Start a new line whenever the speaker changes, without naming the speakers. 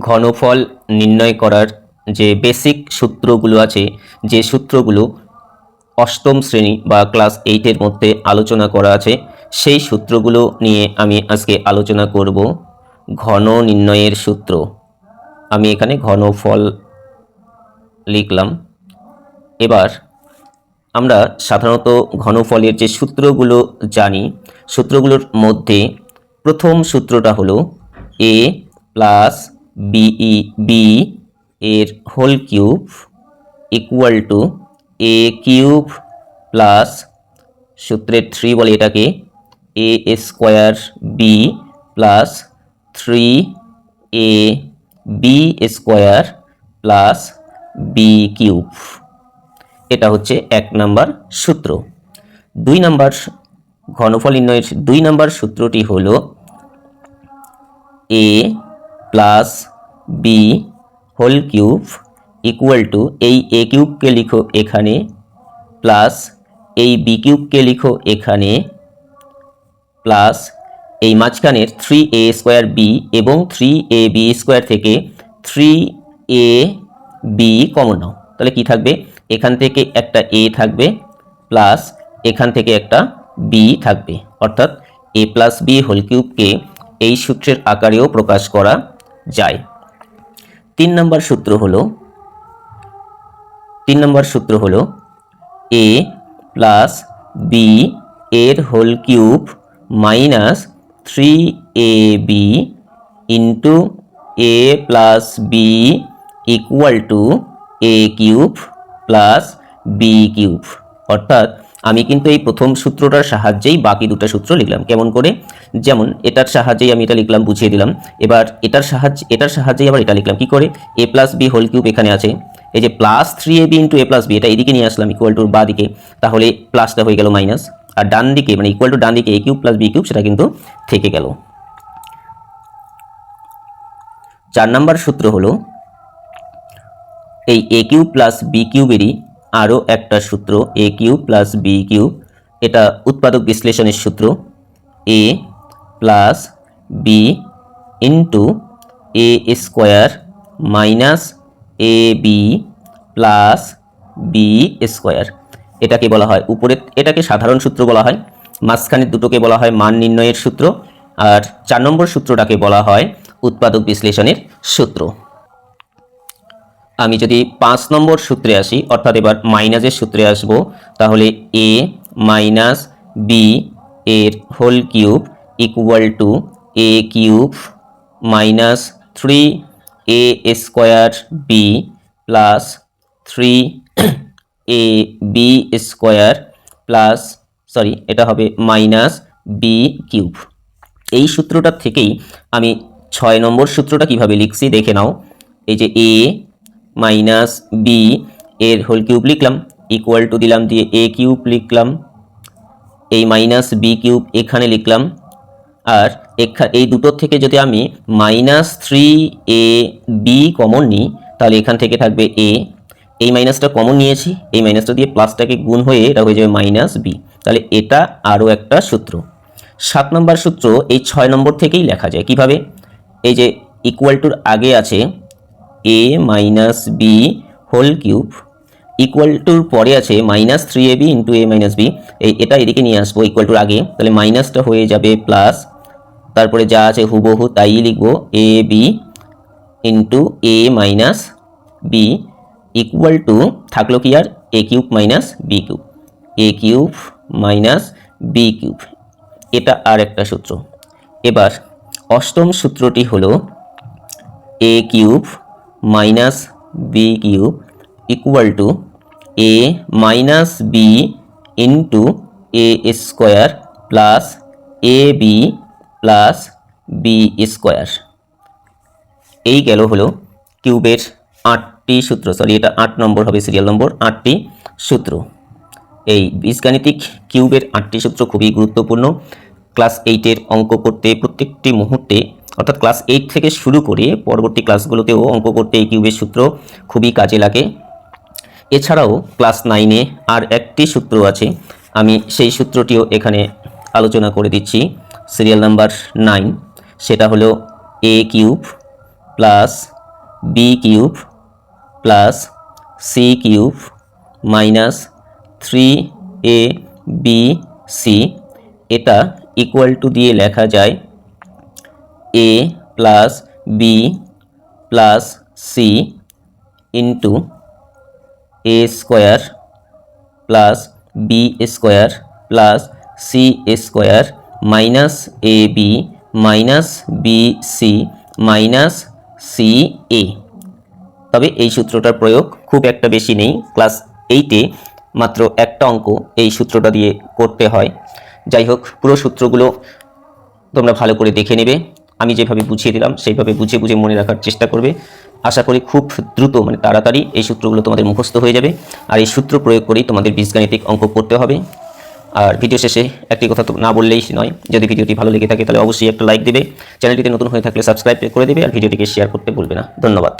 ঘনফল নির্ণয় করার যে বেসিক সূত্রগুলো আছে, যে সূত্রগুলো অষ্টম শ্রেণি বা ক্লাস এইটের মধ্যে আলোচনা করা আছে, সেই সূত্রগুলো নিয়ে আমি আজকে আলোচনা করব ঘন নির্ণয়ের সূত্র। আমি এখানে ঘনফল লিখলাম। এবার আমরা সাধারণত ঘনফলের যে সূত্রগুলো জানি, সূত্রগুলোর মধ্যে প্রথম সূত্রটা হলো এ প্লাস বিই বি এর whole cube equal to A cube plus সূত্রের থ্রি বলে এটাকে A square B plus three A B square plus B cube এটা হচ্ছে এক নাম্বার সূত্র। দুই নাম্বার ঘনফল নির্ণয়ের দুই নাম্বার সূত্রটি হল A plus B whole cube equal to এই এ কিউবকে লিখো এখানে, প্লাস এই বি কিউবকে লিখো এখানে, প্লাস এই মাঝখানের থ্রি এ স্কোয়ার বি এবং থ্রি এ বি স্কোয়ার থেকে থ্রি এ বি কমন নাও। তাহলে কি থাকবে? এখান থেকে একটা এ থাকবে, প্লাস এখান থেকে একটা বি থাকবে। অর্থাৎ এ প্লাস বি হোল কিউবকে এই সূত্রের আকারেও প্রকাশ করা যায়। তিন নম্বর সূত্র হলো, তিন নম্বর সূত্র হলো এ প্লাস বি এর whole cube minus three A B into A plus B equal to A cube plus B cube অর্থাৎ আমি কিন্তু এই প্রথম সূত্রটার সাহায্যেই বাকি দুটো সূত্র লিখলাম। কেমন করে? যেমন, এটার সাহায্যেই আমি এটা লিখলাম, বুঝিয়ে দিলাম। এবার এটার সাহায্যে, এটার সাহায্যেই আবার এটা লিখলাম। কি করে? A plus B whole cube এখানে আছে। এই যে plus three A B into A plus B এটা এদিকে নিয়ে আসলাম ইকুয়াল টুর বা দিকে তাহলে প্লাসটা হয়ে গেল মাইনাস আর ডান দিকে মানে ইকুয়াল টু ডান দিকে A cube plus B cube সেটা কিন্তু থেকে গেল। চার নাম্বার সূত্র হলো, এই এ কিউব প্লাস বি কিউবেরই আরও একটা সূত্র A cube plus B cube এটা উৎপাদক বিশ্লেষণের সূত্র। A plus B into A square minus A B plus B square এটাকে বলা হয় উপরে, এটাকে সাধারণ সূত্র বলা হয়। মাঝখানের দুটোকে বলা হয় মান নির্ণয়ের সূত্র। আর চার নম্বর সূত্রটাকে বলা হয় উৎপাদক বিশ্লেষণের সূত্র। আমি যদি পাঁচ নম্বর সূত্রে আসি, অর্থাৎ এবার মাইনাসের সূত্রে আসব, তাহলে এ মাইনাস বি এর whole cube equal to A cube minus three A square B plus three A B square plus sorry এটা হবে মাইনাস বি কিউব এই সূত্রটা থেকেই আমি ছয় নম্বর সূত্রটা কীভাবে লিখছি দেখে নাও। এই যে এ মাইনাস বি এর হোল কিউব লিখলাম ইকুয়াল টু দিলাম দিয়ে এ কিউব লিখলাম, এই মাইনাস বি কিউব এখানে লিখলাম, আর এই দুটোর থেকে যদি আমি minus three A B common নিই, তাহলে এখান থেকে থাকবে এ এই মাইনাসটা কমন নিয়েছি, এই মাইনাসটা দিয়ে প্লাসটাকে গুণ হয়ে এটা হয়ে যাবে মাইনাস বি তাহলে এটা আরও একটা সূত্র। সাত নম্বর সূত্র এই ছয় নম্বর থেকেই লেখা যায়, কীভাবে? এই যে ইকুয়াল টুর আগে আছে A minus B whole cube equal টুর পরে আছে minus three A B into A minus B এই, এটা এদিকে নিয়ে আসব ইকুয়াল টুর আগে। তাহলে মাইনাসটা হয়ে যাবে প্লাস তারপরে যা আছে হুবহু তাই লিখব A B into A minus B equal to থাকল কি আর? A cube minus B cube A cube minus B cube এটা আর একটা সূত্র। এবার অষ্টম সূত্রটি হলো A cube minus B cube equal to A minus B into A square plus A B plus B square এই গেল হলো কিউবের আটটি সূত্র। সরি এটা আট নম্বর হবে সিরিয়াল নম্বর আটটি সূত্র। এই বীজগাণিতিক কিউবের আটটি সূত্র খুবই গুরুত্বপূর্ণ। ক্লাস এইটের অঙ্ক করতে প্রত্যেকটি মুহূর্তে অর্থাৎ ক্লাস এইট থেকে শুরু করে পরবর্তী ক্লাসগুলোতেও অঙ্ক করতে এই কিউবের সূত্র খুবই কাজে লাগে। এছাড়াও ক্লাস নাইনে আর একটি সূত্র আছে, আমি সেই সূত্রটিও এখানে আলোচনা করে দিচ্ছি। সিরিয়াল নাম্বার নাইন সেটা হলো A cube plus B cube plus C cube minus three A B C এটা ইকুয়াল টু দিয়ে লেখা যায় A plus B plus C into A square plus B square plus C square minus A B minus B C minus C A তবে এই সূত্রটার প্রয়োগ খুব একটা বেশি নেই। ক্লাস এইটে মাত্র একটা অঙ্ক এই সূত্রটা দিয়ে করতে হয়। যাই হোক, পুরো সূত্রগুলো তোমরা ভালো করে দেখে নেবে। আমি যেভাবে বুঝিয়ে দিলাম, সেইভাবে বুঝে বুঝে মনে রাখার চেষ্টা করবে। আশা করি খুব দ্রুত মানে তাড়াতাড়ি এই সূত্রগুলো তোমাদের মুখস্থ হয়ে যাবে আর এই সূত্র প্রয়োগ করেই তোমাদের বীজগাণিতিক অঙ্ক করতে হবে। আর ভিডিও শেষে একটি কথা তো না বললেই নয়, যদি ভিডিওটি ভালো লেগে থাকে তাহলে অবশ্যই একটা লাইক দেবে। চ্যানেলটিতে নতুন হয়ে থাকলে সাবস্ক্রাইব করে দেবে আর ভিডিওটিকে শেয়ার করতে বলবে না। ধন্যবাদ।